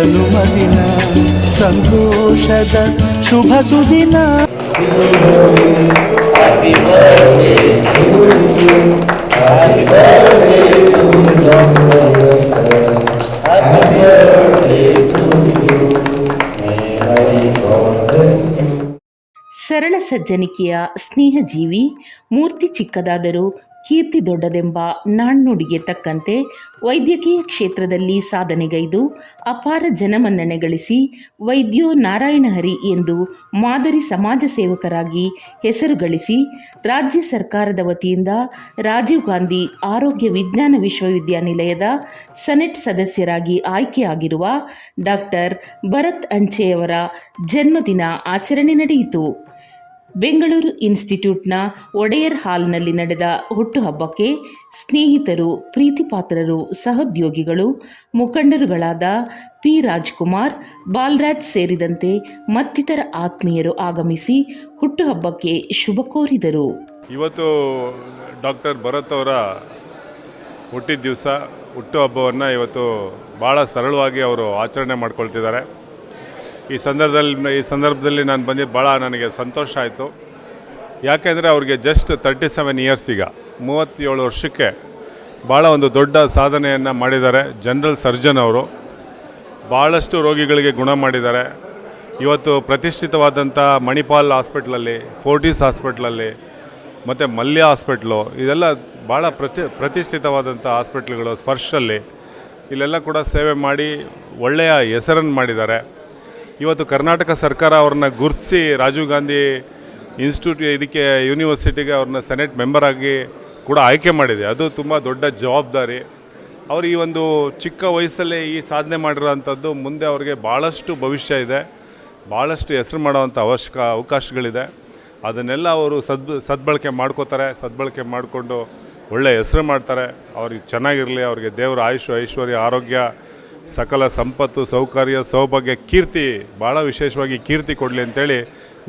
ಜನುಮದಿನ ಸಂತೋಷದ ಶುಭ ಸುದಿನ. ಸರಳ ಸಜ್ಜನಿಕೆಯ ಸ್ನೇಹಜೀವಿ ಮೂರ್ತಿ ಚಿಕ್ಕದಾದರೂ ಕೀರ್ತಿ ದೊಡ್ಡದೆಂಬ ನಾಣ್ಣುಡಿಗೆ ತಕ್ಕಂತೆ ವೈದ್ಯಕೀಯ ಕ್ಷೇತ್ರದಲ್ಲಿ ಸಾಧನೆಗೈದು ಅಪಾರ ಜನಮನ್ನಣೆ ಗಳಿಸಿ ವೈದ್ಯೋ ನಾರಾಯಣಹರಿ ಎಂದು ಮಾದರಿ ಸಮಾಜ ಸೇವಕರಾಗಿ ಹೆಸರು ಗಳಿಸಿ ರಾಜ್ಯ ಸರ್ಕಾರದ ವತಿಯಿಂದ ರಾಜೀವ್ ಗಾಂಧಿ ಆರೋಗ್ಯ ವಿಜ್ಞಾನ ವಿಶ್ವವಿದ್ಯಾನಿಲಯದ ಸೆನೆಟ್ ಸದಸ್ಯರಾಗಿ ಆಯ್ಕೆಯಾಗಿರುವ ಡಾಕ್ಟರ್ ಭರತ್ ಅಂಚೆಯವರ ಜನ್ಮದಿನ ಆಚರಣೆ ನಡೆಯಿತು. ಬೆಂಗಳೂರು ಇನ್ಸ್ಟಿಟ್ಯೂಟ್ನ ಒಡೆಯರ್ ಹಾಲ್ನಲ್ಲಿ ನಡೆದ ಹುಟ್ಟುಹಬ್ಬಕ್ಕೆ ಸ್ನೇಹಿತರು, ಪ್ರೀತಿಪಾತ್ರರು, ಸಹೋದ್ಯೋಗಿಗಳು, ಮುಖಂಡರುಗಳಾದ ಪಿ. ರಾಜ್ಕುಮಾರ್, ಬಾಲರಾಜ್ ಸೇರಿದಂತೆ ಮತ್ತಿತರ ಆತ್ಮೀಯರು ಆಗಮಿಸಿ ಹುಟ್ಟುಹಬ್ಬಕ್ಕೆ ಶುಭ ಕೋರಿದರು. ಇವತ್ತು ಡಾಕ್ಟರ್ ಭರತ್ ಅವರ ಹುಟ್ಟಿದ ದಿವಸ ಹುಟ್ಟುಹಬ್ಬವನ್ನು ಇವತ್ತು ಭಾಳ ಸರಳವಾಗಿ ಅವರು ಆಚರಣೆ ಮಾಡ್ಕೊಳ್ತಿದ್ದಾರೆ. ಈ ಸಂದರ್ಭದಲ್ಲಿ ಈ ಸಂದರ್ಭದಲ್ಲಿ ನಾನು ಬಂದಿದ್ದು ಭಾಳ ನನಗೆ ಸಂತೋಷ ಆಯಿತು. ಯಾಕೆಂದರೆ ಅವ್ರಿಗೆ ಜಸ್ಟ್ ತರ್ಟಿ ಸೆವೆನ್ ಇಯರ್ಸ್ ಈಗ. ಮೂವತ್ತೇಳು ವರ್ಷಕ್ಕೆ ಭಾಳ ಒಂದು ದೊಡ್ಡ ಸಾಧನೆಯನ್ನು ಮಾಡಿದ್ದಾರೆ ಜನರಲ್ ಸರ್ಜನ್ ಅವರು. ಭಾಳಷ್ಟು ರೋಗಿಗಳಿಗೆ ಗುಣ ಮಾಡಿದ್ದಾರೆ. ಇವತ್ತು ಪ್ರತಿಷ್ಠಿತವಾದಂಥ ಮಣಿಪಾಲ್ ಹಾಸ್ಪಿಟ್ಲಲ್ಲಿ, ಫೋರ್ಟಿಸ್ ಹಾಸ್ಪಿಟ್ಲಲ್ಲಿ, ಮತ್ತು ಮಲ್ಯ ಹಾಸ್ಪಿಟ್ಲು, ಇದೆಲ್ಲ ಭಾಳ ಪ್ರತಿ ಪ್ರತಿಷ್ಠಿತವಾದಂಥ ಹಾಸ್ಪಿಟ್ಲ್ಗಳು ಸ್ಪರ್ಶಲ್ಲಿ. ಇಲ್ಲೆಲ್ಲ ಕೂಡ ಸೇವೆ ಮಾಡಿ ಒಳ್ಳೆಯ ಹೆಸರನ್ನು ಮಾಡಿದ್ದಾರೆ. ಇವತ್ತು ಕರ್ನಾಟಕ ಸರ್ಕಾರ ಅವ್ರನ್ನ ಗುರುತಿಸಿ ರಾಜೀವ್ ಗಾಂಧಿ ಇನ್ಸ್ಟಿಟ್ಯೂಟ್ ಇದಕ್ಕೆ ಯೂನಿವರ್ಸಿಟಿಗೆ ಅವ್ರನ್ನ ಸೆನೆಟ್ ಮೆಂಬರ್ ಆಗಿ ಕೂಡ ಆಯ್ಕೆ ಮಾಡಿದೆ. ಅದು ತುಂಬ ದೊಡ್ಡ ಜವಾಬ್ದಾರಿ. ಅವರು ಈ ಒಂದು ಚಿಕ್ಕ ವಯಸ್ಸಲ್ಲೇ ಈ ಸಾಧನೆ ಮಾಡಿರೋವಂಥದ್ದು ಮುಂದೆ ಅವ್ರಿಗೆ ಭಾಳಷ್ಟು ಭವಿಷ್ಯ ಇದೆ. ಭಾಳಷ್ಟು ಹೆಸರು ಮಾಡೋವಂಥ ಅವಶ್ಯಕ ಅವಕಾಶಗಳಿದೆ. ಅದನ್ನೆಲ್ಲ ಅವರು ಸದ್, ಸದ್ಬಳಕೆ ಮಾಡ್ಕೋತಾರೆ. ಸದ್ಬಳಕೆ ಮಾಡಿಕೊಂಡು ಒಳ್ಳೆಯ ಹೆಸರು ಮಾಡ್ತಾರೆ. ಅವ್ರಿಗೆ ಚೆನ್ನಾಗಿರಲಿ, ಅವ್ರಿಗೆ ದೇವರ ಆಯುಷು, ಐಶ್ವರ್ಯ, ಆರೋಗ್ಯ ಸಕಲ ಸಂಪತ್ತು, ಸೌಕರ್ಯ, ಸೌಭಾಗ್ಯ, ಕೀರ್ತಿ ಭಾಳ ವಿಶೇಷವಾಗಿ ಕೀರ್ತಿ ಕೊಡಲಿ ಅಂತೇಳಿ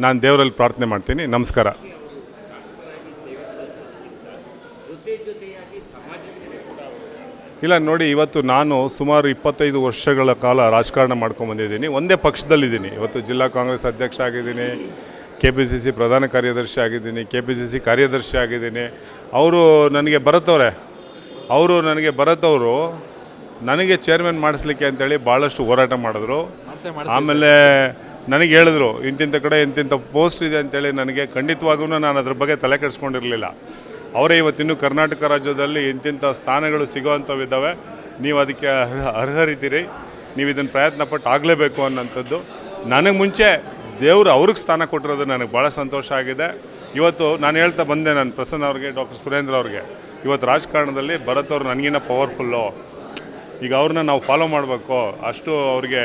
ನಾನು ದೇವರಲ್ಲಿ ಪ್ರಾರ್ಥನೆ ಮಾಡ್ತೀನಿ. ನಮಸ್ಕಾರ. ಇಲ್ಲ, ನೋಡಿ, ಇವತ್ತು ನಾನು ಸುಮಾರು ಇಪ್ಪತ್ತೈದು ವರ್ಷಗಳ ಕಾಲ ರಾಜಕಾರಣ ಮಾಡ್ಕೊಂಬಂದಿದ್ದೀನಿ ಒಂದೇ ಪಕ್ಷದಲ್ಲಿದ್ದೀನಿ. ಇವತ್ತು ಜಿಲ್ಲಾ ಕಾಂಗ್ರೆಸ್ ಅಧ್ಯಕ್ಷ ಆಗಿದ್ದೀನಿ ಕೆ ಪಿ ಸಿ ಸಿ ಪ್ರಧಾನ ಕಾರ್ಯದರ್ಶಿ ಆಗಿದ್ದೀನಿ ಕೆ ಪಿ ಸಿ ಸಿ ಕಾರ್ಯದರ್ಶಿ ಆಗಿದ್ದೀನಿ. ಅವರು ನನಗೆ ಬರತ್ತವ್ರೆ. ಅವರು ನನಗೆ ಬರತ್ತವರು. ನನಗೆ ಚೇರ್ಮನ್ ಮಾಡಿಸ್ಲಿಕ್ಕೆ ಅಂತೇಳಿ ಭಾಳಷ್ಟು ಹೋರಾಟ ಮಾಡಿದ್ರು. ಆಮೇಲೆ ನನಗೆ ಹೇಳಿದ್ರು ಇಂತಿಂಥ ಕಡೆ ಇಂತಿಂಥ ಪೋಸ್ಟ್ ಇದೆ ಅಂತೇಳಿ ನನಗೆ ಖಂಡಿತವಾಗೂ ನಾನು ಅದ್ರ ಬಗ್ಗೆ ತಲೆ ಕೆಡಿಸ್ಕೊಂಡಿರಲಿಲ್ಲ. ಅವರೇ ಇವತ್ತಿನ್ನೂ ಕರ್ನಾಟಕ ರಾಜ್ಯದಲ್ಲಿ ಇಂತಿಂಥ ಸ್ಥಾನಗಳು ಸಿಗೋವಂಥವಿದ್ದಾವೆ ನೀವು ಅದಕ್ಕೆ ಅರ್ಹ- ಅರ್ಹರಿದ್ದೀರಿ. ನೀವು ಇದನ್ನು ಪ್ರಯತ್ನ ಪಟ್ಟು ಆಗಲೇಬೇಕು ಅನ್ನೋಂಥದ್ದು. ನನಗೆ ಮುಂಚೆ ದೇವರು ಅವ್ರಿಗೆ ಸ್ಥಾನ ಕೊಟ್ಟಿರೋದು ನನಗೆ ಭಾಳ ಸಂತೋಷ ಆಗಿದೆ. ಇವತ್ತು ನಾನು ಹೇಳ್ತಾ ಬಂದೆ ನಾನು ಪ್ರಸನ್ನ ಅವ್ರಿಗೆ ಡಾಕ್ಟರ್ ಸುರೇಂದ್ರ ಅವ್ರಿಗೆ. ಇವತ್ತು ರಾಜಕಾರಣದಲ್ಲಿ ಭರತ್ ಅವರು ನನಗಿನ್ನ ಪವರ್ಫುಲ್ಲು ಈಗ ಅವ್ರನ್ನ ನಾವು ಫಾಲೋ ಮಾಡಬೇಕು. ಅಷ್ಟು ಅವ್ರಿಗೆ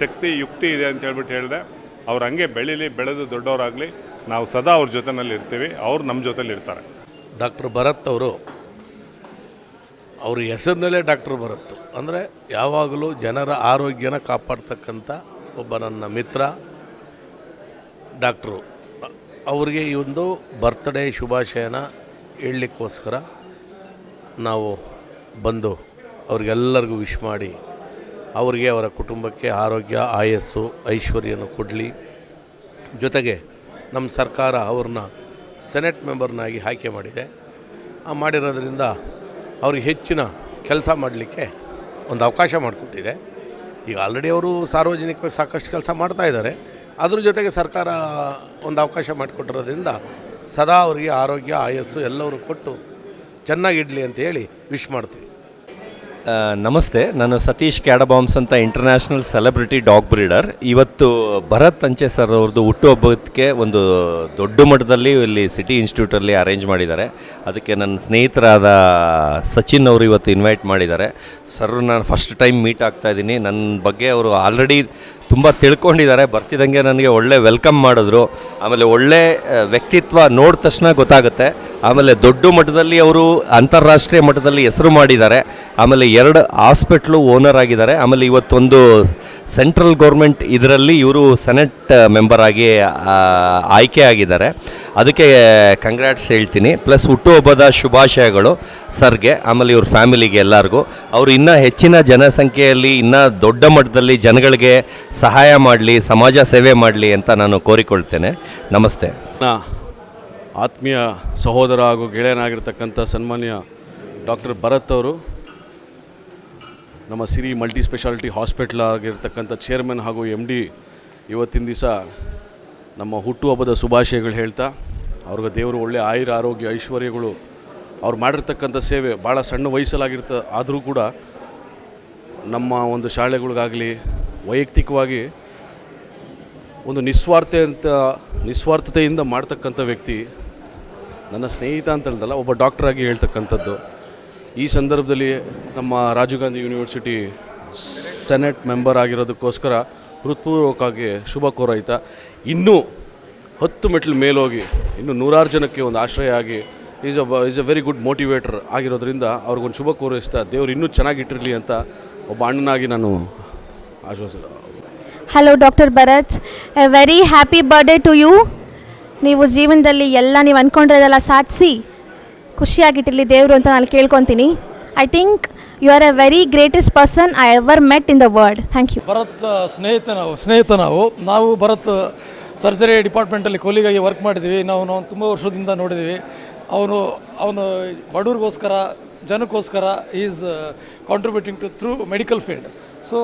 ಶಕ್ತಿ, ಯುಕ್ತಿ ಇದೆ ಅಂತ ಹೇಳ್ಬಿಟ್ಟು ಹೇಳಿದೆ. ಅವ್ರು ಹಂಗೆ ಬೆಳೀಲಿ, ಬೆಳೆದು ದೊಡ್ಡವರಾಗಲಿ, ನಾವು ಸದಾ ಅವ್ರ ಜೊತೆನಲ್ಲಿ ಇರ್ತೀವಿ. ಅವ್ರು ನಮ್ಮ ಜೊತೆಲಿ ಇರ್ತಾರೆ. ಡಾಕ್ಟರ್ ಭರತ್ ಅವರು, ಅವ್ರ ಹೆಸರಿನಲ್ಲೇ ಡಾಕ್ಟರ್ ಭರತ್. ಅಂದರೆ ಯಾವಾಗಲೂ ಜನರ ಆರೋಗ್ಯನ ಕಾಪಾಡ್ತಕ್ಕಂಥ ಒಬ್ಬ ನನ್ನ ಮಿತ್ರ, ಡಾಕ್ಟ್ರು. ಅವರಿಗೆ ಈ ಒಂದು ಬರ್ತ್ಡೇ ಶುಭಾಶಯನ ಹೇಳಲಿಕ್ಕೋಸ್ಕರ ನಾವು ಬಂದು ಅವ್ರಿಗೆಲ್ಲರಿಗೂ ವಿಶ್ ಮಾಡಿ ಅವರಿಗೆ ಅವರ ಕುಟುಂಬಕ್ಕೆ ಆರೋಗ್ಯ, ಆಯಸ್ಸು, ಐಶ್ವರ್ಯನ ಕೊಡಲಿ. ಜೊತೆಗೆ ನಮ್ಮ ಸರ್ಕಾರ ಅವ್ರನ್ನ ಸೆನೆಟ್ ಮೆಂಬರ್ನಾಗಿ ಆಯ್ಕೆ ಮಾಡಿದೆ. ಆ ಮಾಡಿರೋದ್ರಿಂದ ಅವ್ರಿಗೆ ಹೆಚ್ಚಿನ ಕೆಲಸ ಮಾಡಲಿಕ್ಕೆ ಒಂದು ಅವಕಾಶ ಮಾಡಿಕೊಟ್ಟಿದೆ. ಈಗ ಆಲ್ರೆಡಿ ಅವರು ಸಾರ್ವಜನಿಕವಾಗಿ ಸಾಕಷ್ಟು ಕೆಲಸ ಮಾಡ್ತಾ ಇದ್ದಾರೆ. ಅದ್ರ ಜೊತೆಗೆ ಸರ್ಕಾರ ಒಂದು ಅವಕಾಶ ಮಾಡಿಕೊಟ್ಟಿರೋದ್ರಿಂದ ಸದಾ ಅವರಿಗೆ ಆರೋಗ್ಯ, ಆಯಸ್ಸು ಎಲ್ಲವನ್ನು ಕೊಟ್ಟು ಚೆನ್ನಾಗಿಡಲಿ ಅಂತ ಹೇಳಿ ವಿಶ್ ಮಾಡ್ತೀವಿ. ನಮಸ್ತೆ. ನಾನು ಸತೀಶ್ ಕ್ಯಾಡಬಾಂಬ್ಸ್ ಅಂತ ಇಂಟರ್ನ್ಯಾಷನಲ್ ಸೆಲೆಬ್ರಿಟಿ ಡಾಗ್ ಬ್ರೀಡರ್ ಇವತ್ತು ಭರತ್ ಅಂಚೆ ಸರ್ ಅವ್ರದ್ದು ಹುಟ್ಟುಹಬ್ಬಕ್ಕೆ ಒಂದು ದೊಡ್ಡ ಮಟ್ಟದಲ್ಲಿ ಇಲ್ಲಿ ಸಿಟಿ ಇನ್ಸ್ಟಿಟ್ಯೂಟಲ್ಲಿ ಅರೇಂಜ್ ಮಾಡಿದ್ದಾರೆ. ಅದಕ್ಕೆ ನನ್ನ ಸ್ನೇಹಿತರಾದ ಸಚಿನ್ ಅವರು ಇವತ್ತು ಇನ್ವೈಟ್ ಮಾಡಿದ್ದಾರೆ. ಸರ್ ನಾನು ಫಸ್ಟ್ ಟೈಮ್ ಮೀಟ್ ಆಗ್ತಾ ಇದ್ದೀನಿ. ನನ್ನ ಬಗ್ಗೆ ಅವರು ಆಲ್ರೆಡಿ ತುಂಬ ತಿಳ್ಕೊಂಡಿದ್ದಾರೆ ಬರ್ತಿದ್ದಂಗೆ ನನಗೆ ಒಳ್ಳೆ ವೆಲ್ಕಮ್ ಮಾಡಿದ್ರು. ಆಮೇಲೆ ಒಳ್ಳೆ ವ್ಯಕ್ತಿತ್ವ ನೋಡಿದ ತಕ್ಷಣ ಗೊತ್ತಾಗುತ್ತೆ. ಆಮೇಲೆ ದೊಡ್ಡ ಮಟ್ಟದಲ್ಲಿ ಅವರು ಅಂತಾರಾಷ್ಟ್ರೀಯ ಮಟ್ಟದಲ್ಲಿ ಹೆಸರು ಮಾಡಿದ್ದಾರೆ. ಆಮೇಲೆ ಎರಡು ಹಾಸ್ಪಿಟ್ಲು ಓನರ್ ಆಗಿದ್ದಾರೆ. ಆಮೇಲೆ ಇವತ್ತೊಂದು ಸೆಂಟ್ರಲ್ ಗೌರ್ಮೆಂಟ್ ಇದರಲ್ಲಿ ಇವರು ಸೆನೆಟ್ ಮೆಂಬರ್ ಆಗಿ ಆಯ್ಕೆ ಆಗಿದ್ದಾರೆ. ಅದಕ್ಕೆ ಕಂಗ್ರ್ಯಾಟ್ಸ್ ಹೇಳ್ತೀನಿ. ಪ್ಲಸ್ ಹುಟ್ಟುಹಬ್ಬದ ಶುಭಾಶಯಗಳು ಸರ್ಗೆ, ಆಮೇಲೆ ಇವ್ರ ಫ್ಯಾಮಿಲಿಗೆ ಎಲ್ಲರಿಗೂ. ಅವರು ಇನ್ನೂ ಹೆಚ್ಚಿನ ಜನಸಂಖ್ಯೆಯಲ್ಲಿ, ಇನ್ನೂ ದೊಡ್ಡ ಮಟ್ಟದಲ್ಲಿ ಜನಗಳಿಗೆ ಸಹಾಯ ಮಾಡಲಿ, ಸಮಾಜ ಸೇವೆ ಮಾಡಲಿ ಅಂತ ನಾನು ಕೋರಿಕೊಳ್ತೇನೆ. ನಮಸ್ತೆ. ಆತ್ಮೀಯ ಸಹೋದರ ಹಾಗೂ ಗೆಳೆಯನಾಗಿರ್ತಕ್ಕಂಥ ಸನ್ಮಾನ್ಯ ಡಾಕ್ಟರ್ ಭರತ್ ಅವರು, ನಮ್ಮ ಸಿರಿ ಮಲ್ಟಿ ಸ್ಪೆಷಾಲಿಟಿ ಹಾಸ್ಪಿಟ್ಲ್ ಆಗಿರ್ತಕ್ಕಂಥ ಚೇರ್ಮನ್ ಹಾಗೂ ಎಂ ಡಿ ಇವತ್ತಿನ ದಿವಸ ನಮ್ಮ ಹುಟ್ಟುಹಬ್ಬದ ಶುಭಾಶಯಗಳು ಹೇಳ್ತಾ, ಅವ್ರಿಗೆ ದೇವರು ಒಳ್ಳೆ ಆಯುರ, ಆರೋಗ್ಯ, ಐಶ್ವರ್ಯಗಳು, ಅವ್ರು ಮಾಡಿರ್ತಕ್ಕಂಥ ಸೇವೆ ಭಾಳ ಸಣ್ಣ ವಯಸ್ಸಲ್ಲಾಗಿರ್ತ ಆದರೂ ಕೂಡ ನಮ್ಮ ಒಂದು ಶಾಲೆಗಳಿಗಾಗಲಿ, ವೈಯಕ್ತಿಕವಾಗಿ ಒಂದು ನಿಸ್ವಾರ್ಥ ಅಂತ, ನಿಸ್ವಾರ್ಥತೆಯಿಂದ ಮಾಡ್ತಕ್ಕಂಥ ವ್ಯಕ್ತಿ, ನನ್ನ ಸ್ನೇಹಿತ ಅಂತ ಹೇಳ್ದಲ್ಲ, ಒಬ್ಬ ಡಾಕ್ಟ್ರಾಗಿ ಹೇಳ್ತಕ್ಕಂಥದ್ದು. ಈ ಸಂದರ್ಭದಲ್ಲಿ ನಮ್ಮ Rajiv Gandhi university senate member ಆಗಿರೋದಕ್ಕೋಸ್ಕರ ಹೃತ್ಪೂರ್ವಕವಾಗಿ ಶುಭ ಕೋರೈತಾ. ಇನ್ನೂ ಹತ್ತು ಮೆಟ್ಲು ಮೇಲೋಗಿ ಇನ್ನು ನೂರಾರು ಜನಕ್ಕೆ ಒಂದು ಆಶ್ರಯ ಆಗಿ is a is a very good motivator ಆಗಿರೋದ್ರಿಂದ ಅವ್ರಿಗೊಂದು ಶುಭ ಕೋರೈಸ್ತಾ ದೇವ್ರು ಇನ್ನೂ ಚೆನ್ನಾಗಿಟ್ಟಿರಲಿ ಅಂತ ಒಬ್ಬ ಅಣ್ಣನಾಗಿ ನಾನು ಆಶ್ವಾಸ hello doctor Bharat a very happy birthday to you ನೀವು ಜೀವನದಲ್ಲಿ ಎಲ್ಲ ನೀವು ಅಂದ್ಕೊಂಡಿರೋದೆಲ್ಲ ಸಾಧಿಸಿ ಖುಷಿಯಾಗಿಟ್ಟಿರಲಿ ದೇವರು ಅಂತ ನಾನು ಕೇಳ್ಕೊತೀನಿ. I think you are a very greatest person I ever met in the world thank you Bharath ಸ್ನೇಹಿತ ನಾವು ಸ್ನೇಹಿತ ನಾವು. ನಾವು ಭರತ್ ಸರ್ಜರಿ ಡಿಪಾರ್ಟ್ಮೆಂಟಲ್ಲಿ ಕೋಲಿಗಾಗಿ ವರ್ಕ್ ಮಾಡಿದ್ದೀವಿ. ನಾವು ನಾವು ತುಂಬ ವರ್ಷದಿಂದ ನೋಡಿದ್ದೀವಿ. ಅವನು ಅವನು ಬಡವ್ರಿಗೋಸ್ಕರ, ಜನಕ್ಕೋಸ್ಕರ is contributing to through medical field so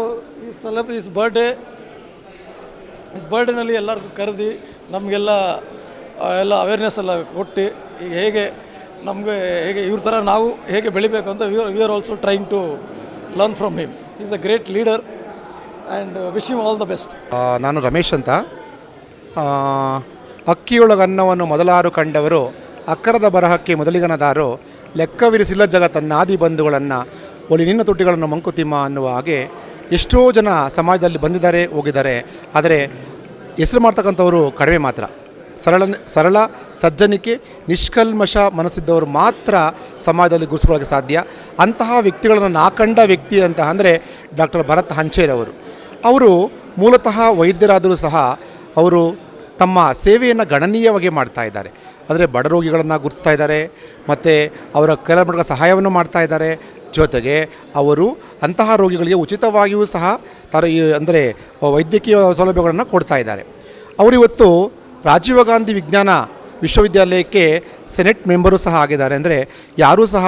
ಈ ಸೆಲೆಬ್ ಈಸ್ ಬರ್ಡೇ ಇಸ್ ಬರ್ಡೇನಲ್ಲಿ ಎಲ್ಲರಿಗೂ ಕರೆದು, ನಮಗೆಲ್ಲ ಎಲ್ಲ ಅವೇರ್ನೆಸ್ ಎಲ್ಲ ಕೊಟ್ಟು ಈಗ ಹೇಗೆ ನಮಗೆ ಹೇಗೆ ಇವ್ರ ಥರ ನಾವು ಹೇಗೆ ಬೆಳಿಬೇಕು ಅಂತ we we are also trying to learn from him is a great leader and wish you all the best ನಾನು ರಮೇಶ್ ಅಂತ. ಅಕ್ಕಿಯೊಳಗೆ ಅನ್ನವನ್ನು ಮೊದಲಾರು ಕಂಡವರು ಅಕ್ಕರದ ಬರಹಕ್ಕೆ ಮೊದಲಿಗನದಾರು, ಲೆಕ್ಕವಿರಿಸಿಲ್ಲ ಜಗತ್ತನ್ನಾದಿ ಬಂಧುಗಳನ್ನು, ಒಲಿ ನಿನ್ನ ತುಟಿಗಳನ್ನು ಮಂಕುತಿಮ್ಮ ಅನ್ನುವ ಹಾಗೆ ಎಷ್ಟೋ ಜನ ಸಮಾಜದಲ್ಲಿ ಬಂದಿದ್ದಾರೆ, ಹೋಗಿದ್ದಾರೆ. ಆದರೆ, ಹೆಸರು ಮಾಡ್ತಕ್ಕಂಥವರು ಕಡಿಮೆ ಮಾತ್ರ. ಸರಳ ಸರಳ ಸಜ್ಜನಿಕೆ, ನಿಷ್ಕಲ್ಮಶ ಮನಸ್ಸಿದ್ದವರು ಮಾತ್ರ ಸಮಾಜದಲ್ಲಿ ಗುರುಸ್ಕೊಳ್ಳೋಕೆ ಸಾಧ್ಯ. ಅಂತಹ ವ್ಯಕ್ತಿಗಳನ್ನು ನಾಕಂಡ ವ್ಯಕ್ತಿ ಅಂತ ಅಂದರೆ ಡಾಕ್ಟರ್ ಭರತ್ ಹಂಚೇರವರು. ಅವರು ಮೂಲತಃ ವೈದ್ಯರಾದರೂ ಸಹ ಅವರು ತಮ್ಮ ಸೇವೆಯನ್ನು ಗಣನೀಯವಾಗಿ ಮಾಡ್ತಾ ಇದ್ದಾರೆ. ಅಂದರೆ ಬಡ ರೋಗಿಗಳನ್ನು ಗುರುತಿಸ್ತಾ ಇದ್ದಾರೆ, ಮತ್ತು ಅವರ ಕೆಲ ಮಟ್ಟದ ಸಹಾಯವನ್ನು ಮಾಡ್ತಾ ಇದ್ದಾರೆ. ಜೊತೆಗೆ ಅವರು ಅಂತಹ ರೋಗಿಗಳಿಗೆ ಉಚಿತವಾಗಿಯೂ ಸಹ ತರ ಅಂದರೆ ವೈದ್ಯಕೀಯ ಸೌಲಭ್ಯಗಳನ್ನು ಕೊಡ್ತಾ ಇದ್ದಾರೆ. ಅವರಿವತ್ತು ರಾಜೀವ ಗಾಂಧಿ ವಿಜ್ಞಾನ ವಿಶ್ವವಿದ್ಯಾಲಯಕ್ಕೆ ಸೆನೆಟ್ ಮೆಂಬರು ಸಹ ಆಗಿದ್ದಾರೆ. ಅಂದರೆ ಯಾರೂ ಸಹ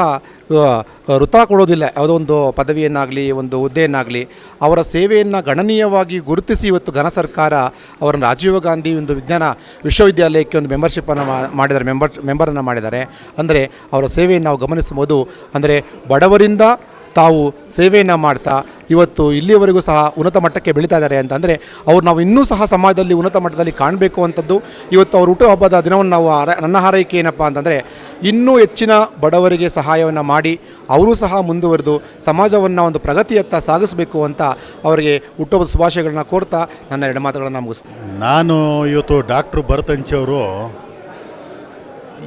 ವೃತ ಕೊಡೋದಿಲ್ಲ. ಯಾವುದೋ ಒಂದು ಪದವಿಯನ್ನಾಗಲಿ, ಒಂದು ಹುದ್ದೆಯನ್ನಾಗಲಿ, ಅವರ ಸೇವೆಯನ್ನು ಗಣನೀಯವಾಗಿ ಗುರುತಿಸಿ ಇವತ್ತು ಘನ ಸರ್ಕಾರ ಅವರನ್ನು ರಾಜೀವ್ ಗಾಂಧಿ ಒಂದು ವಿಜ್ಞಾನ ವಿಶ್ವವಿದ್ಯಾಲಯಕ್ಕೆ ಒಂದು ಮೆಂಬರ್ಶಿಪ್ಪನ್ನು ಮಾಡಿದ್ದಾರೆ. ಮೆಂಬರ್ ಮೆಂಬರನ್ನು ಮಾಡಿದ್ದಾರೆ. ಅಂದರೆ ಅವರ ಸೇವೆಯನ್ನು ನಾವು ಗಮನಿಸಬಹುದು. ಅಂದರೆ ಬಡವರಿಂದ ತಾವು ಸೇವೆಯನ್ನು ಮಾಡ್ತಾ ಇವತ್ತು ಇಲ್ಲಿಯವರೆಗೂ ಸಹ ಉನ್ನತ ಮಟ್ಟಕ್ಕೆ ಬೆಳೀತಾ ಇದ್ದಾರೆ ಅಂತಂದರೆ ಅವ್ರು ನಾವು ಇನ್ನೂ ಸಹ ಸಮಾಜದಲ್ಲಿ ಉನ್ನತ ಮಟ್ಟದಲ್ಲಿ ಕಾಣಬೇಕು ಅಂಥದ್ದು ಇವತ್ತು ಅವ್ರ ಹುಟ್ಟುಹಬ್ಬದ ದಿನವನ್ನು ನಾವು ನನ್ನ ಹಾರೈಕೆ ಏನಪ್ಪ ಅಂತಂದರೆ ಇನ್ನೂ ಹೆಚ್ಚಿನ ಬಡವರಿಗೆ ಸಹಾಯವನ್ನು ಮಾಡಿ ಅವರೂ ಸಹ ಮುಂದುವರೆದು ಸಮಾಜವನ್ನು ಒಂದು ಪ್ರಗತಿಯತ್ತ ಸಾಗಿಸಬೇಕು ಅಂತ ಅವರಿಗೆ ಹುಟ್ಟುಹಬ್ಬದ ಶುಭಾಶಯಗಳನ್ನ ಕೋರ್ತಾ ನನ್ನ ಎರಡು ಮಾತುಗಳನ್ನು ಮುಗಿಸ್ತೀನಿ. ನಾನು ಇವತ್ತು ಡಾಕ್ಟ್ರು ಭರತಂಚವರು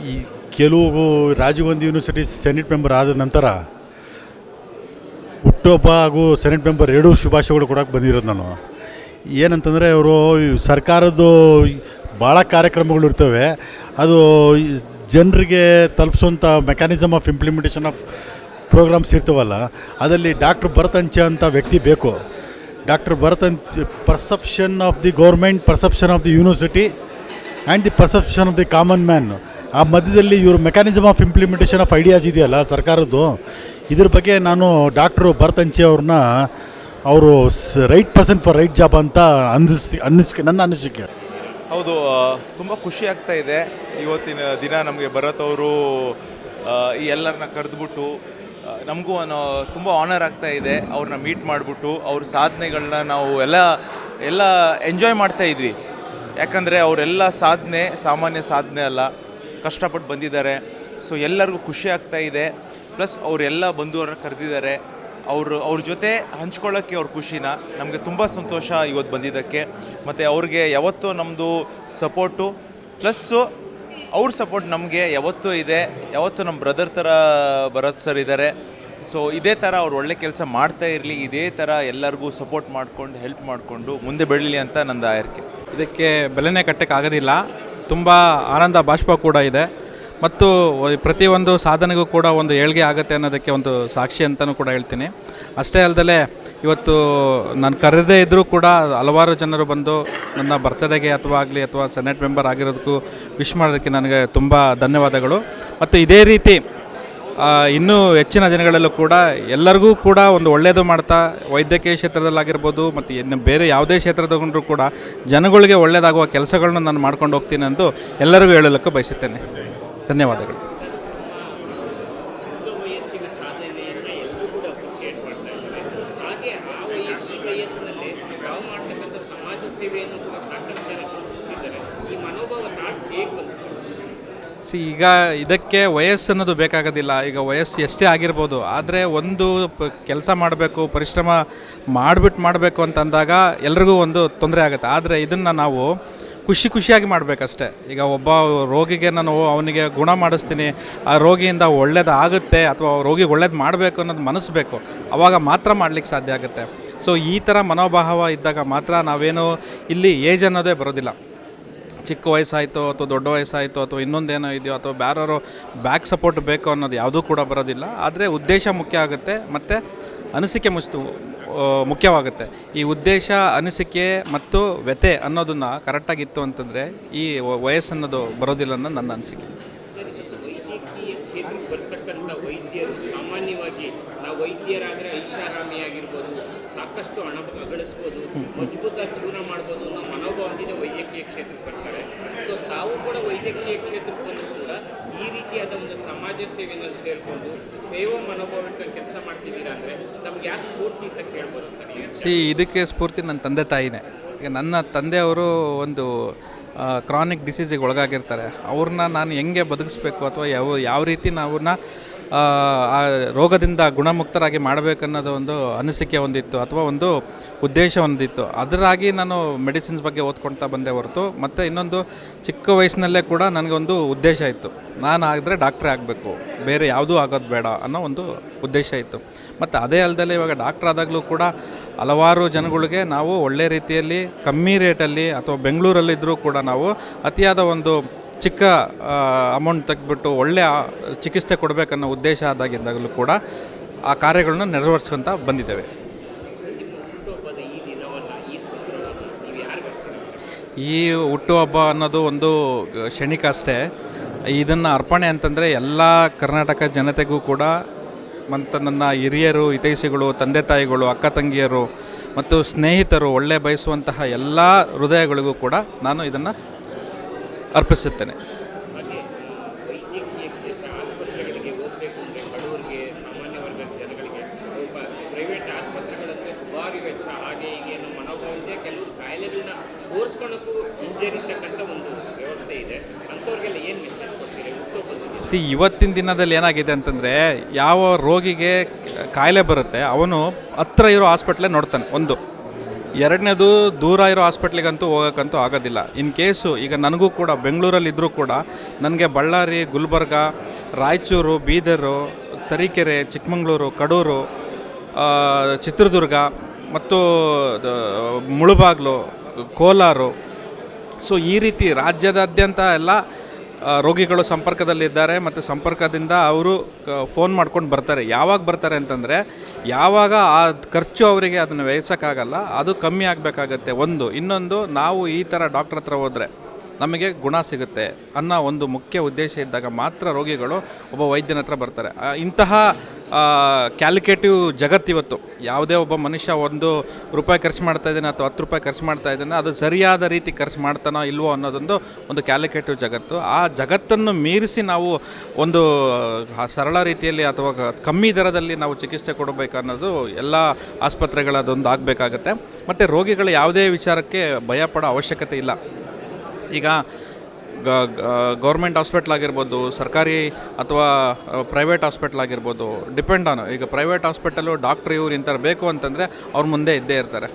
ಈ ಕೆಲವು Rajiv Gandhi university senate member ಆದ ನಂತರ ಹುಟ್ಟುಹಬ್ಬ ಹಾಗೂ ಸೆನೆಟ್ ಮೆಂಬರ್ ಎರಡೂ ಶುಭಾಶಯಗಳು ಕೊಡೋಕೆ ಬಂದಿರೋದು ನಾನು. ಏನಂತಂದರೆ ಅವರು ಸರ್ಕಾರದ್ದು ಭಾಳ ಕಾರ್ಯಕ್ರಮಗಳು ಇರ್ತವೆ. ಅದು ಜನರಿಗೆ ತಲುಪಿಸುವಂಥ mechanism of implementation of programmes ಇರ್ತವಲ್ಲ ಅದರಲ್ಲಿ ಡಾಕ್ಟ್ರ್ ಭರತ್ ಅಂಚೆ ಅಂತ ವ್ಯಕ್ತಿ ಬೇಕು. Doctor Bharat perception of the government perception of the university and the perception of the common man ಆ ಮಧ್ಯದಲ್ಲಿ ಇವರು mechanism of implementation of ideas ಇದೆಯಲ್ಲ ಸರ್ಕಾರದ್ದು. ಇದ್ರ ಬಗ್ಗೆ ನಾನು ಡಾಕ್ಟ್ರು ಭರತ್ ಅಂಚೆ ಅವ್ರನ್ನ ಅವರು right person for right job ಅಂತ ಅನ್ನಿಸ್ ಅನ್ನಿಸಿಕೆ, ನನ್ನ ಅನಿಸಿಕೆ ಹೌದು ತುಂಬ ಖುಷಿ ಆಗ್ತಾ ಇದೆ. ಇವತ್ತಿನ ದಿನ ನಮಗೆ ಭರತ್ ಅವರು ಈ ಎಲ್ಲರನ್ನ ಕರೆದ್ಬಿಟ್ಟು ನಮಗೂ ತುಂಬ ಆನರ್ ಆಗ್ತಾ ಇದೆ. ಅವ್ರನ್ನ ಮೀಟ್ ಮಾಡಿಬಿಟ್ಟು, ಅವ್ರ ಸಾಧನೆಗಳನ್ನ ನಾವು ಎಲ್ಲ ಎಲ್ಲ ಎಂಜಾಯ್ ಮಾಡ್ತಾ ಇದ್ವಿ. ಯಾಕಂದರೆ ಅವರೆಲ್ಲ ಸಾಧನೆ ಸಾಮಾನ್ಯ ಸಾಧನೆ ಅಲ್ಲ. ಕಷ್ಟಪಟ್ಟು ಬಂದಿದ್ದಾರೆ. ಸೊ ಎಲ್ಲರಿಗೂ ಖುಷಿ ಆಗ್ತಾ ಇದೆ. ಪ್ಲಸ್ ಅವರೆಲ್ಲ ಬಂಧುವರನ್ನ ಕರೆದಿದ್ದಾರೆ. ಅವರು, ಅವ್ರ ಜೊತೆ ಹಂಚ್ಕೊಳ್ಳೋಕ್ಕೆ ಅವ್ರ ಖುಷಿನ ನಮಗೆ ತುಂಬ ಸಂತೋಷ ಇವತ್ತು ಬಂದಿದ್ದಕ್ಕೆ. ಮತ್ತು ಅವ್ರಿಗೆ ಯಾವತ್ತೂ ನಮ್ಮದು ಸಪೋರ್ಟು, ಪ್ಲಸ್ಸು ಅವ್ರ ಸಪೋರ್ಟ್ ನಮಗೆ ಯಾವತ್ತೂ ಇದೆ. ಯಾವತ್ತೂ ನಮ್ಮ ಬ್ರದರ್ ಥರ ಭರತ್ ಸರ್ ಇದ್ದಾರೆ ಸೊ ಇದೇ ಥರ ಅವ್ರು ಒಳ್ಳೆ ಕೆಲಸ ಮಾಡ್ತಾ ಇರಲಿ, ಇದೇ ಥರ ಎಲ್ಲರಿಗೂ ಸಪೋರ್ಟ್ ಮಾಡ್ಕೊಂಡು, ಹೆಲ್ಪ್ ಮಾಡಿಕೊಂಡು ಮುಂದೆ ಬೆಳೀಲಿ ಅಂತ ನಂದು ಆಯ್ಕೆ ಇದಕ್ಕೆ ಬೆಲೆನೇ ಕಟ್ಟಕ್ಕೆ ಆಗೋದಿಲ್ಲ ತುಂಬ ಆನಂದ, ಬಾಷ್ಪ ಕೂಡ ಇದೆ. ಮತ್ತು ಪ್ರತಿಯೊಂದು ಸಾಧನೆಗೂ ಕೂಡ ಒಂದು ಏಳ್ಗೆ ಆಗುತ್ತೆ ಅನ್ನೋದಕ್ಕೆ ಒಂದು ಸಾಕ್ಷಿ ಅಂತಲೂ ಕೂಡ ಹೇಳ್ತೀನಿ. ಅಷ್ಟೇ ಅಲ್ಲದೆ ಇವತ್ತು ನಾನು ಕರೆದೇ ಇದ್ದರೂ ಕೂಡ ಹಲವಾರು ಜನರು ಬಂದು ನನ್ನ ಬರ್ತಡೇಗೆ ಅಥವಾ ಆಗಲಿ ಅಥವಾ ಸೆನೆಟ್ ಮೆಂಬರ್ ಆಗಿರೋದಕ್ಕೂ ವಿಶ್ ಮಾಡೋದಕ್ಕೆ ನನಗೆ ತುಂಬ ಧನ್ಯವಾದಗಳು. ಮತ್ತು ಇದೇ ರೀತಿ ಇನ್ನೂ ಹೆಚ್ಚಿನ ದಿನಗಳಲ್ಲೂ ಕೂಡ ಎಲ್ಲರಿಗೂ ಕೂಡ ಒಂದು ಒಳ್ಳೆಯದು ಮಾಡ್ತಾ, ವೈದ್ಯಕೀಯ ಕ್ಷೇತ್ರದಲ್ಲಾಗಿರ್ಬೋದು ಮತ್ತು ಇನ್ನು ಬೇರೆ ಯಾವುದೇ ಕ್ಷೇತ್ರದಗೊಂಡ್ರೂ ಕೂಡ ಜನಗಳಿಗೆ ಒಳ್ಳೆಯದಾಗುವ ಕೆಲಸಗಳನ್ನ ನಾನು ಮಾಡ್ಕೊಂಡು ಹೋಗ್ತೀನಿ ಅಂತ ಎಲ್ಲರಿಗೂ ಹೇಳಲಿಕ್ಕೆ ಬಯಸುತ್ತೇನೆ. ಧನ್ಯವಾದಗಳು. ಸಿ ಈಗ ಇದಕ್ಕೆ ವಯಸ್ಸು ಅನ್ನೋದು ಬೇಕಾಗೋದಿಲ್ಲ. ಈಗ ವಯಸ್ಸು ಎಷ್ಟೇ ಆಗಿರ್ಬೋದು ಆದರೆ ಒಂದು ಪ ಕೆಲಸ ಮಾಡಬೇಕು ಪರಿಶ್ರಮ ಮಾಡಿಬಿಟ್ಟು ಮಾಡಬೇಕು ಅಂತಂದಾಗ ಎಲ್ರಿಗೂ ಒಂದು ತೊಂದರೆ ಆಗುತ್ತೆ. ಆದರೆ ಇದನ್ನು ನಾವು ಖುಷಿ ಖುಷಿಯಾಗಿ ಮಾಡಬೇಕಷ್ಟೆ. ಈಗ ಒಬ್ಬ ರೋಗಿಗೆ ನಾನು ಅವನಿಗೆ ಗುಣ ಮಾಡಿಸ್ತೀನಿ ಆ ರೋಗಿಯಿಂದ ಒಳ್ಳೇದಾಗುತ್ತೆ ಅಥವಾ ರೋಗಿಗೆ ಒಳ್ಳೇದು ಮಾಡಬೇಕು ಅನ್ನೋದು ಮನಸ್ಬೇಕು ಅವಾಗ ಮಾತ್ರ ಮಾಡ್ಲಿಕ್ಕೆ ಸಾಧ್ಯ ಆಗುತ್ತೆ. ಸೊ ಈ ಥರ ಮನೋಭಾವ ಇದ್ದಾಗ ಮಾತ್ರ ನಾವೇನು ಇಲ್ಲಿ ಏಜ್ ಅನ್ನೋದೇ ಬರೋದಿಲ್ಲ. ಚಿಕ್ಕ ವಯಸ್ಸಾಯಿತು ಅಥವಾ ದೊಡ್ಡ ವಯಸ್ಸಾಯಿತು ಅಥವಾ ಇನ್ನೊಂದೇನೋ ಇದೆಯೋ ಅಥವಾ ಬೇರೆಯವರು ಬ್ಯಾಕ್ ಸಪೋರ್ಟ್ ಬೇಕು ಅನ್ನೋದು ಯಾವುದೂ ಕೂಡ ಬರೋದಿಲ್ಲ. ಆದರೆ ಉದ್ದೇಶ ಮುಖ್ಯ ಆಗುತ್ತೆ. ಮತ್ತು ಅನಿಸಿಕೆ ಆ, ಮುಖ್ಯವಾಗುತ್ತೆ. ಈ ಉದ್ದೇಶ, ಅನಿಸಿಕೆ ಮತ್ತು ವ್ಯತೆ ಅನ್ನೋದನ್ನು ಕರೆಕ್ಟಾಗಿತ್ತು ಅಂತಂದರೆ ಈ ವಯಸ್ಸನ್ನೋದು ಬರೋದಿಲ್ಲ ಅನ್ನೋ ನನ್ನ ಅನಿಸಿಕೆ. ಬರ್ತಕ್ಕಂಥ ವೈದ್ಯರು ಸಾಮಾನ್ಯವಾಗಿ ನಾವು ವೈದ್ಯರಾದರೆ ಐಷಾರಾಮಿಯಾಗಿರ್ಬೋದು ಸಾಕಷ್ಟು ಹಣ ಗಳಿಸ್ಬೋದು ಮಜಬೂತ ಜೀವನ ಮಾಡ್ಬೋದು ಅನ್ನೋ ಮನೋಭಾವದಿಂದ ವೈದ್ಯಕೀಯ ಕ್ಷೇತ್ರಕ್ಕೆ ಬರ್ತಾರೆ ಸೊ ತಾವು ಕೂಡ ವೈದ್ಯಕೀಯ ಕ್ಷೇತ್ರಕ್ಕೆ ಬಂದರೂ ಈ ರೀತಿಯಾದ ಒಂದು ಸಮಾಜ ಸೇವೆಯನ್ನು ಸೇರಿಕೊಂಡು ಸೇವಾ ಮನೋಭಾವಕ್ಕೆ ಕೆಲಸ ಮಾಡ್ತಿದ್ದೀರಾ ಅಂದರೆ ನಮ್ಗೆ ಯಾರು ಸ್ಫೂರ್ತಿ ಅಂತ ಕೇಳ್ಬೋದು ಸಿ, ಇದಕ್ಕೆ ಸ್ಫೂರ್ತಿ ನನ್ನ ತಂದೆ ತಾಯಿನೇ. ಈಗ ನನ್ನ ತಂದೆಯವರು ಒಂದು ಕ್ರಾನಿಕ್ ಡಿಸೀಸಿಗೆ ಒಳಗಾಗಿರ್ತಾರೆ. ಅವ್ರನ್ನ ನಾನು ಹೆಂಗೆ ಬದುಕಿಸ್ಬೇಕು ಅಥವಾ ಯಾವ ಯಾವ ರೀತಿ ನಾವನ್ನ ಆ, ರೋಗದಿಂದ ಗುಣಮುಕ್ತರಾಗಿ ಮಾಡಬೇಕನ್ನೋದು ಒಂದು ಅನಿಸಿಕೆ ಒಂದಿತ್ತು ಅಥವಾ ಒಂದು ಉದ್ದೇಶ ಒಂದಿತ್ತು ಅದರಾಗಿ ನಾನು ಮೆಡಿಸಿನ್ಸ್ ಬಗ್ಗೆ ಓದ್ಕೊಳ್ತಾ ಬಂದೆ ಹೊರತು ಮತ್ತು ಇನ್ನೊಂದು ಚಿಕ್ಕ ವಯಸ್ಸಿನಲ್ಲೇ ಕೂಡ ನನಗೊಂದು ಉದ್ದೇಶ ಇತ್ತು. ನಾನು ಆದರೆ ಡಾಕ್ಟ್ರೇ ಆಗಬೇಕು ಬೇರೆ ಯಾವುದೂ ಆಗೋದು ಬೇಡ ಅನ್ನೋ ಒಂದು ಉದ್ದೇಶ ಇತ್ತು. ಮತ್ತು ಅದೇ ಅಲ್ಲದೆ ಇವಾಗ ಡಾಕ್ಟ್ರ್ ಆದಾಗಲೂ ಕೂಡ ಹಲವಾರು ಜನಗಳಿಗೆ ನಾವು ಒಳ್ಳೆ ರೀತಿಯಲ್ಲಿ ಕಮ್ಮಿ ರೇಟಲ್ಲಿ ಅಥವಾ ಬೆಂಗಳೂರಲ್ಲಿದ್ದರೂ ಕೂಡ ನಾವು ಅತಿಯಾದ ಒಂದು ಚಿಕ್ಕ ಅಮೌಂಟ್ ತೆಗೆದ್ಬಿಟ್ಟು ಒಳ್ಳೆಯ ಚಿಕಿತ್ಸೆ ಕೊಡಬೇಕನ್ನೋ ಉದ್ದೇಶ ಆದಾಗಿದ್ದಾಗಲೂ ಕೂಡ ಆ ಕಾರ್ಯಗಳನ್ನ ನೆರವೇರಿಸ್ಕೊಂತ ಬಂದಿದ್ದೇವೆ. ಈ ಹುಟ್ಟುಹಬ್ಬ ಅನ್ನೋದು ಒಂದು ಕ್ಷಣಿಕ ಅಷ್ಟೇ. ಇದನ್ನು ಅರ್ಪಣೆ ಅಂತಂದರೆ ಎಲ್ಲ ಕರ್ನಾಟಕ ಜನತೆಗೂ ಕೂಡ ಮತ್ತು ನನ್ನ ಹಿರಿಯರು ಹಿತೈಸಿಗಳು ತಂದೆ ತಾಯಿಗಳು, ಅಕ್ಕ ತಂಗಿಯರು ಮತ್ತು ಸ್ನೇಹಿತರು ಒಳ್ಳೆ ಬಯಸುವಂತಹ ಎಲ್ಲ ಹೃದಯಗಳಿಗೂ ಕೂಡ ನಾನು ಇದನ್ನು ಅರ್ಪಿಸುತ್ತೇನೆ. ಸಿ ಇವತ್ತಿನ ದಿನದಲ್ಲಿ ಏನಾಗಿದೆ ಅಂತಂದರೆ ಯಾವ ರೋಗಿಗೆ ಕಾಯಿಲೆ ಬರುತ್ತೆ ಅವನು ಹತ್ರ ಇರೋ ಹಾಸ್ಪಿಟ್ಲೇ ನೋಡ್ತಾನೆ ಒಂದು. ಎರಡನೇದು ದೂರ ಇರೋ ಹಾಸ್ಪಿಟ್ಲಿಗಂತೂ ಹೋಗೋಕ್ಕಂತೂ ಆಗೋದಿಲ್ಲ. ಇನ್ ಕೇಸು ಈಗ ನನಗೂ ಕೂಡ ಬೆಂಗಳೂರಲ್ಲಿದ್ದರೂ ಕೂಡ ನನಗೆ ಬಳ್ಳಾರಿ, ಗುಲ್ಬರ್ಗ, ರಾಯಚೂರು, ಬೀದರು, ತರೀಕೆರೆ, ಚಿಕ್ಕಮಗಳೂರು, ಕಡೂರು ಚಿತ್ರದುರ್ಗ ಮತ್ತು ಮುಳುಬಾಗ್ಲು, ಕೋಲಾರು. ಸೊ ಈ ರೀತಿ ರಾಜ್ಯದಾದ್ಯಂತ ಎಲ್ಲ ರೋಗಿಗಳು ಸಂಪರ್ಕದಲ್ಲಿದ್ದಾರೆ ಮತ್ತು ಸಂಪರ್ಕದಿಂದ ಅವರು ಫೋನ್ ಮಾಡ್ಕೊಂಡು ಬರ್ತಾರೆ. ಯಾವಾಗ ಬರ್ತಾರೆ ಅಂತಂದರೆ, ಯಾವಾಗ ಆ ಖರ್ಚು ಅವರಿಗೆ ಅದನ್ನು ವ್ಯಯಿಸೋಕ್ಕಾಗಲ್ಲ, ಅದು ಕಮ್ಮಿ ಆಗಬೇಕಾಗತ್ತೆ. ಒಂದು, ಇನ್ನೊಂದು, ನಾವು ಈ ಥರ ಡಾಕ್ಟ್ರ್ ಹತ್ರ ಹೋದರೆ ನಮಗೆ ಗುಣ ಸಿಗುತ್ತೆ ಅನ್ನೋ ಒಂದು ಮುಖ್ಯ ಉದ್ದೇಶ ಇದ್ದಾಗ ಮಾತ್ರ ರೋಗಿಗಳು ಒಬ್ಬ ವೈದ್ಯನ ಹತ್ರ ಬರ್ತಾರೆ. ಇಂತಹ ಕ್ಯಾಲ್ಕುಲೇಟಿವ್ ಜಗತ್ತು ಇವತ್ತು. ಯಾವುದೇ ಒಬ್ಬ ಮನುಷ್ಯ ಒಂದು ರೂಪಾಯಿ ಖರ್ಚು ಮಾಡ್ತಾ ಇದ್ದಾನೆ ಅಥವಾ ಹತ್ತು ರೂಪಾಯಿ ಖರ್ಚು ಮಾಡ್ತಾ ಇದ್ದಾನೆ, ಅದು ಸರಿಯಾದ ರೀತಿ ಖರ್ಚು ಮಾಡ್ತಾನೋ ಇಲ್ವೋ ಅನ್ನೋದೊಂದು ಒಂದು ಕ್ಯಾಲ್ಕುಲೇಟಿವ್ ಜಗತ್ತು. ಆ ಜಗತ್ತನ್ನು ಮೀರಿಸಿ ನಾವು ಒಂದು ಸರಳ ರೀತಿಯಲ್ಲಿ ಅಥವಾ ಕಮ್ಮಿ ದರದಲ್ಲಿ ನಾವು ಚಿಕಿತ್ಸೆ ಕೊಡಬೇಕು ಅನ್ನೋದು ಎಲ್ಲ ಆಸ್ಪತ್ರೆಗಳದೊಂದು ಆಗಬೇಕಾಗತ್ತೆ. ಮತ್ತು ರೋಗಿಗಳು ಯಾವುದೇ ವಿಚಾರಕ್ಕೆ ಭಯಪಡೋ ಅವಶ್ಯಕತೆ ಇಲ್ಲ. ಈಗ ಗೌರ್ಮೆಂಟ್ ಹಾಸ್ಪಿಟ್ಲ್ ಆಗಿರ್ಬೋದು, ಸರ್ಕಾರಿ ಅಥವಾ ಪ್ರೈವೇಟ್ ಹಾಸ್ಪಿಟ್ಲ್ ಆಗಿರ್ಬೋದು ಡಿಪೆಂಡ್ ಆನ್ ಈಗ ಪ್ರೈವೇಟ್ ಹಾಸ್ಪಿಟಲು ಡಾಕ್ಟ್ರ್ ಇವ್ರು ಇಂಥವ್ರು ಬೇಕು ಅಂತಂದರೆ ಅವ್ರ ಮುಂದೆ ಇದ್ದೇ ಇರ್ತಾರೆ.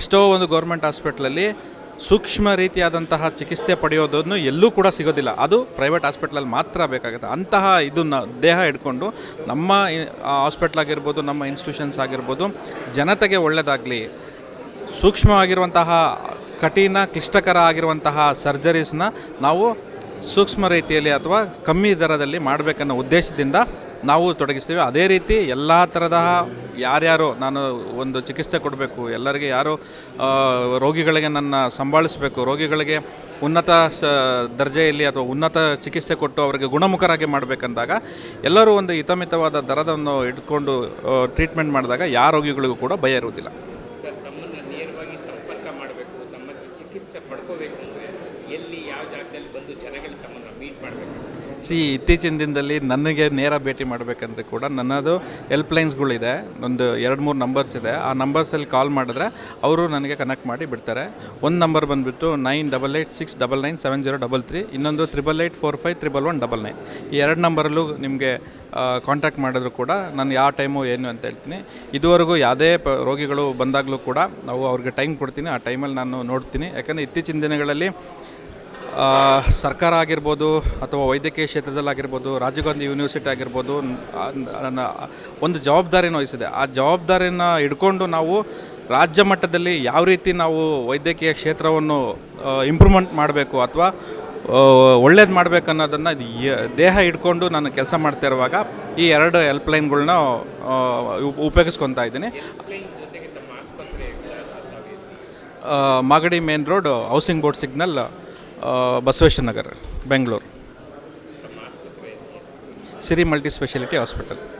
ಎಷ್ಟೋ ಒಂದು ಗೌರ್ಮೆಂಟ್ ಹಾಸ್ಪಿಟ್ಲಲ್ಲಿ ಸೂಕ್ಷ್ಮ ರೀತಿಯಾದಂತಹ ಚಿಕಿತ್ಸೆ ಪಡೆಯೋದನ್ನು ಎಲ್ಲೂ ಕೂಡ ಸಿಗೋದಿಲ್ಲ. ಅದು ಪ್ರೈವೇಟ್ ಹಾಸ್ಪಿಟ್ಲಲ್ಲಿ ಮಾತ್ರ ಬೇಕಾಗುತ್ತೆ. ಅಂತಹ ಇದನ್ನು ದೇಹ ಇಟ್ಕೊಂಡು ನಮ್ಮ ಹಾಸ್ಪಿಟ್ಲ್ ಆಗಿರ್ಬೋದು, ನಮ್ಮ ಇನ್ಸ್ಟಿಟ್ಯೂಷನ್ಸ್ ಆಗಿರ್ಬೋದು, ಜನತೆಗೆ ಒಳ್ಳೆಯದಾಗಲಿ ಸೂಕ್ಷ್ಮವಾಗಿರುವಂತಹ ಕಠಿಣ, ಕ್ಲಿಷ್ಟಕರ ಆಗಿರುವಂತಹ ಸರ್ಜರೀಸ್ನ ನಾವು ಸೂಕ್ಷ್ಮ ರೀತಿಯಲ್ಲಿ ಅಥವಾ ಕಮ್ಮಿ ದರದಲ್ಲಿ ಮಾಡಬೇಕನ್ನೋ ಉದ್ದೇಶದಿಂದ ನಾವು ತೊಡಗಿಸ್ತೀವಿ. ಅದೇ ರೀತಿ ಎಲ್ಲ ಥರದ ಯಾರ್ಯಾರು ನಾನು ಒಂದು ಚಿಕಿತ್ಸೆ ಕೊಡಬೇಕು, ಎಲ್ಲರಿಗೆ ಯಾರು ರೋಗಿಗಳಿಗೆ ನನ್ನ ಸಂಭಾಳಿಸಬೇಕು, ರೋಗಿಗಳಿಗೆ ಉನ್ನತ ಸ, ದರ್ಜೆಯಲ್ಲಿ ಅಥವಾ ಉನ್ನತ ಚಿಕಿತ್ಸೆ ಕೊಟ್ಟು ಅವರಿಗೆ ಗುಣಮುಖರಾಗಿ ಮಾಡಬೇಕಂದಾಗ ಎಲ್ಲರೂ ಒಂದು ಹಿತಮಿತವಾದ ದರವನ್ನು ಇಟ್ಕೊಂಡು ಟ್ರೀಟ್ಮೆಂಟ್ ಮಾಡಿದಾಗ ಯಾವ ರೋಗಿಗಳಿಗೂ ಕೂಡ ಭಯ ಇರುವುದಿಲ್ಲ ಸರ್ ತಮ್ಮನ್ನು ನೇರವಾಗಿ ಸಂಪರ್ಕ ಮಾಡಬೇಕು ತಮ್ಮ ಹತ್ರ ಚಿಕಿತ್ಸೆ ಪಡ್ಕೋಬೇಕು ಅಂದರೆ ಎಲ್ಲಿ ಯಾವ ಜಾಗದಲ್ಲಿ ಬಂದು ಜನಗಳು ತಮ್ಮನ್ನು ಮೀಟ್ ಮಾಡಬೇಕು ಸಿ ಇತ್ತೀಚಿನ ದಿನದಲ್ಲಿ ನನಗೆ ನೇರ ಭೇಟಿ ಮಾಡಬೇಕಂದ್ರೆ ಕೂಡ ನನ್ನದು ಹೆಲ್ಪ್ಲೈನ್ಸ್ಗಳಿದೆ ಒಂದು ಎರಡು ಮೂರು ನಂಬರ್ಸ್ ಇದೆ. ಆ ನಂಬರ್ಸಲ್ಲಿ ಕಾಲ್ ಮಾಡಿದ್ರೆ ಅವರು ನನಗೆ ಕನೆಕ್ಟ್ ಮಾಡಿ ಬಿಡ್ತಾರೆ. ಒಂದು ನಂಬರ್ ಬಂದುಬಿಟ್ಟು nine double eight six double nine seven zero double three ಇನ್ನೊಂದು triple eight four five triple one double nine ಈ ಎರಡು ನಂಬರಲ್ಲೂ ನಿಮಗೆ ಕಾಂಟ್ಯಾಕ್ಟ್ ಮಾಡಿದ್ರು ಕೂಡ ನಾನು ಯಾವ ಟೈಮು ಏನು ಅಂತ ಹೇಳ್ತೀನಿ. ಇದುವರೆಗೂ ಯಾವುದೇ ಪ, ರೋಗಿಗಳು ಬಂದಾಗಲೂ ಕೂಡ ನಾವು ಅವ್ರಿಗೆ ಟೈಮ್ ಕೊಡ್ತೀನಿ. ಆ ಟೈಮಲ್ಲಿ ನಾನು ನೋಡ್ತೀನಿ. ಯಾಕಂದರೆ ಇತ್ತೀಚಿನ ದಿನಗಳಲ್ಲಿ ಸರ್ಕಾರ ಆಗಿರ್ಬೋದು ಅಥವಾ ವೈದ್ಯಕೀಯ ಕ್ಷೇತ್ರದಲ್ಲಾಗಿರ್ಬೋದು ರಾಜೀವ್ ಗಾಂಧಿ ಯೂನಿವರ್ಸಿಟಿ ಆಗಿರ್ಬೋದು ನನ್ನ, ಒಂದು ಜವಾಬ್ದಾರಿನ ವಹಿಸಿದೆ. ಆ ಜವಾಬ್ದಾರಿನ ಹಿಡ್ಕೊಂಡು ನಾವು ರಾಜ್ಯ ಮಟ್ಟದಲ್ಲಿ ಯಾವ ರೀತಿ ನಾವು ವೈದ್ಯಕೀಯ ಕ್ಷೇತ್ರವನ್ನು ಇಂಪ್ರೂವ್ಮೆಂಟ್ ಮಾಡಬೇಕು ಅಥವಾ ಒಳ್ಳೇದು ಮಾಡಬೇಕು ಅನ್ನೋದನ್ನು ದೇಹ ಇಟ್ಕೊಂಡು ನಾನು ಕೆಲಸ ಮಾಡ್ತಾ ಇರುವಾಗ ಈ ಎರಡು ಹೆಲ್ಪ್ಲೈನ್ಗಳನ್ನ ಉಪಯೋಗಿಸ್ಕೊತಾ ಇದ್ದೀನಿ. Magadi main road housing board signal Basaveshwara Nagara Bengaluru. Siri multi speciality hospital.